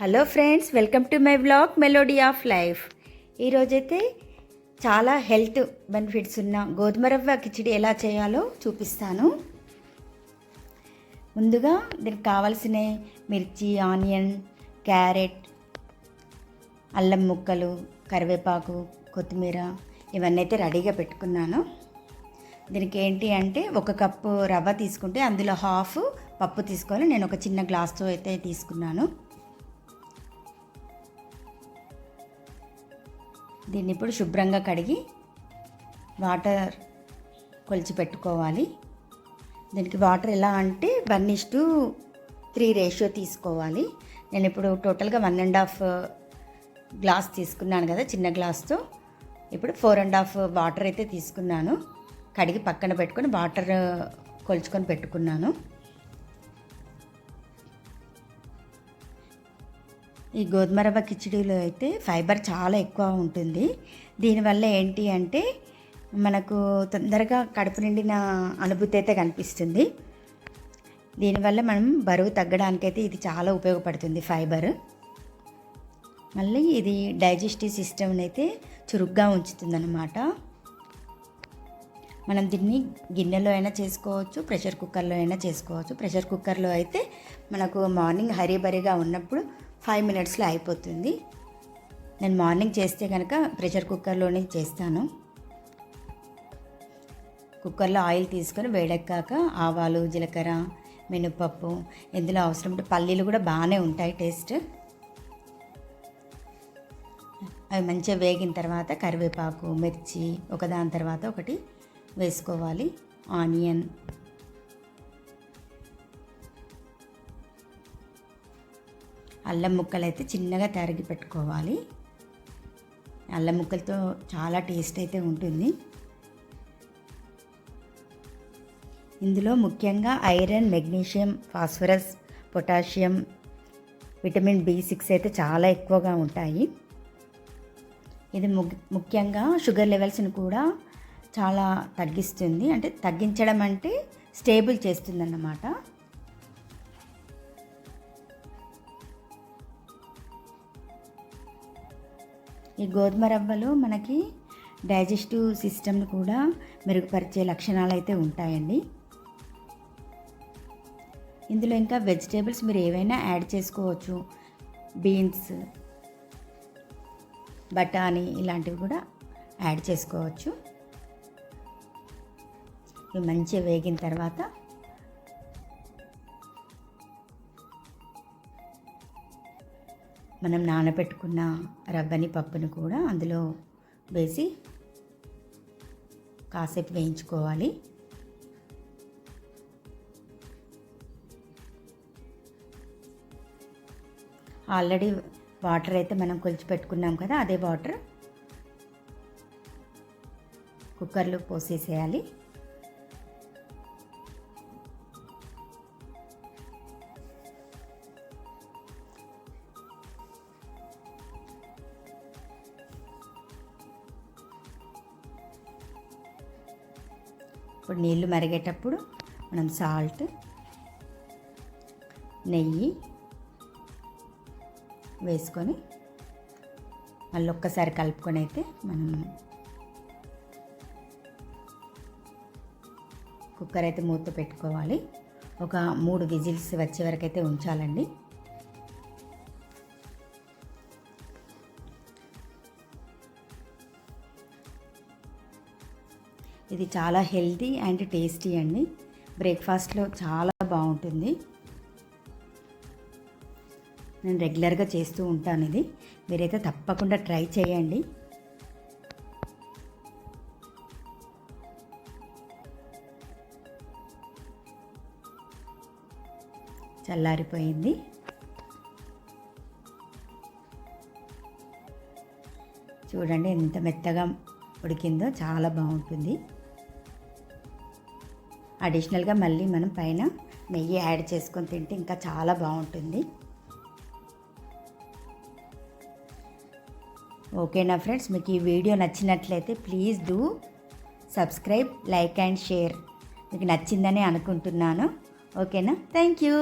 Hello friends welcome to my blog melody of life. ఈరోజైతే చాలా health benefits ఉన్న గోధుమ రవ్వ కిచిడి ఎలా చేయాలో చూపిస్తాను. ముందుగా దీనికి కావాల్సిన మిర్చి ఆనియన్ క్యారెట్ అల్లం ముక్కలు కరివేపాకు కొత్తిమీర ఇవన్నీ అయితే రెడీగా పెట్టుకున్నాను. దీనికి ఏంటి అంటే ఒక కప్పు రవ్వ తీసుకుంటే అందులో హాఫ్ పప్పు తీసుకోవాలి. నేను ఒక చిన్న గ్లాస్తో అయితే తీసుకున్నాను. దీన్ని ఇప్పుడు శుభ్రంగా కడిగి వాటర్ కొలిచి పెట్టుకోవాలి దీనికి వాటర్ ఎలా అంటే one is to three ratio తీసుకోవాలి. నేను ఇప్పుడు టోటల్గా వన్ అండ్ హాఫ్ గ్లాస్ తీసుకున్నాను కదా చిన్న గ్లాస్తో. ఇప్పుడు ఫోర్ అండ్ హాఫ్ వాటర్ అయితే తీసుకున్నాను. కడిగి పక్కన పెట్టుకొని వాటర్ కొలుచుకొని పెట్టుకున్నాను. ఈ గోధుమ రవ్వ కిచిడీలో అయితే ఫైబర్ చాలా ఎక్కువ ఉంటుంది. దీనివల్ల ఏంటి అంటే మనకు తొందరగా కడుపు నిండిన అనుభూతి అయితే కనిపిస్తుంది. దీనివల్ల మనం బరువు తగ్గడానికైతే ఇది చాలా ఉపయోగపడుతుంది ఫైబర్. మళ్ళీ ఇది డైజెస్టివ్ సిస్టమ్ని అయితే చురుగ్గా ఉంచుతుందన్నమాట. మనం దీన్ని గిన్నెలో అయినా చేసుకోవచ్చు ప్రెషర్ కుక్కర్లో అయినా చేసుకోవచ్చు. ప్రెషర్ కుక్కర్లో అయితే మనకు మార్నింగ్ హరీబరీగా ఉన్నప్పుడు ఫైవ్ మినిట్స్లో అయిపోతుంది. నేను మార్నింగ్ చేస్తే కనుక ప్రెషర్ కుక్కర్లోనే చేస్తాను. కుక్కర్లో ఆయిల్ తీసుకొని వేడెక్కాక ఆవాలు జీలకర్ర మినపప్పు ఇందులో అవసరం ఉంటే పల్లీలు కూడా బాగానే ఉంటాయి టేస్ట్. అవి మంచిగా వేగిన తర్వాత కరివేపాకు మిర్చి ఒకదాని తర్వాత ఒకటి వేసుకోవాలి. ఆనియన్ అల్లం ముక్కలు అయితే చిన్నగా తరిగి పెట్టుకోవాలి. అల్లం ముక్కలతో చాలా టేస్ట్ అయితే ఉంటుంది. ఇందులో ముఖ్యంగా iron magnesium phosphorus potassium vitamin B six అయితే చాలా ఎక్కువగా ఉంటాయి. ఇది ముఖ్యంగా షుగర్ లెవెల్స్ని కూడా చాలా తగ్గిస్తుంది. అంటే తగ్గించడం అంటే స్టేబుల్ చేస్తుందన్నమాట. ఈ గోధుమ రవ్వలో మనకి డైజెస్టివ్ సిస్టమ్ను కూడా మెరుగుపరిచే లక్షణాలు అయితే ఉంటాయండి. ఇందులో ఇంకా వెజిటేబుల్స్ మీరు ఏవైనా యాడ్ చేసుకోవచ్చు. బీన్స్ బఠానీ ఇలాంటివి కూడా యాడ్ చేసుకోవచ్చు. ఇవి మంచిగా వేగిన తర్వాత మనం నానబెట్టుకున్న రవ్వని పప్పును కూడా అందులో వేసి కాసేపు వేయించుకోవాలి. ఆల్రెడీ వాటర్ అయితే మనం కొలిచి పెట్టుకున్నాం కదా అదే వాటర్ కుక్కర్లో పోసేసేయాలి. ఇప్పుడు నీళ్ళు మరిగేటప్పుడు మనం సాల్ట్ నెయ్యి వేసుకొని మళ్ళీ ఒక్కసారి కలుపుకొని అయితే మనం కుక్కర్ అయితే మూత పెట్టుకోవాలి. ఒక మూడు విజిల్స్ వచ్చే వరకు అయితే ఉంచాలండి. ఇది చాలా హెల్తీ అండ్ టేస్టీ అండి. బ్రేక్ఫాస్ట్లో చాలా బాగుంటుంది. నేను రెగ్యులర్గా చేస్తూ ఉంటాను ఇది. మీరైతే తప్పకుండా ట్రై చేయండి. చల్లారిపోయింది. చూడండి ఎంత మెత్తగా ఉడికిందో చాలా బాగుంటుంది. అడిషనల్గా మళ్ళీ మనం పైన నెయ్యి యాడ్ చేసుకొని తింటే ఇంకా చాలా బాగుంటుంది. ఓకేనా ఫ్రెండ్స్? మీకు ఈ వీడియో నచ్చినట్లయితే please do subscribe like and share. మీకు నచ్చిందని అనుకుంటున్నాను. ఓకేనా? Thank you.